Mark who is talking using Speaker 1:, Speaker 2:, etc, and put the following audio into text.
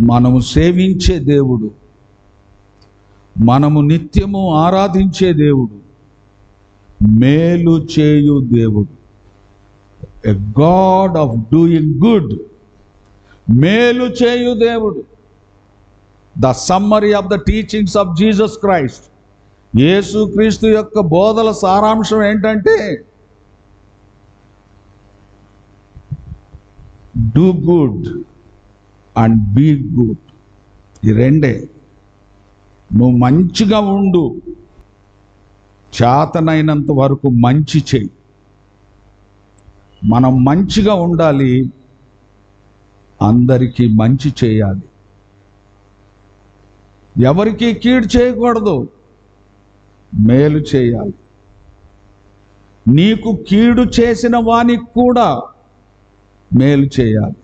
Speaker 1: మనము సేవించే దేవుడు. మనము నిత్యము ఆరాధించే దేవుడు. మేలు చేయు దేవుడు. A god of doing good మేలు చేయు దేవుడు. The summary of the teachings of Jesus Christ యేసుక్రీస్తు యొక్క బోధల సారాంశం ఏంటంటే do good and be good. ఈ రెండే. నువ్వు మంచిగా ఉండు. చేతనైనంత వరకు మంచి చెయ్యి మనం మంచిగా ఉండాలి. అందరికీ మంచి చేయాలి. ఎవరికి కీడు చేయకూడదు. మేలు చేయాలి. నీకు కీడు చేసిన వానికి కూడా మేలు చేయాలి.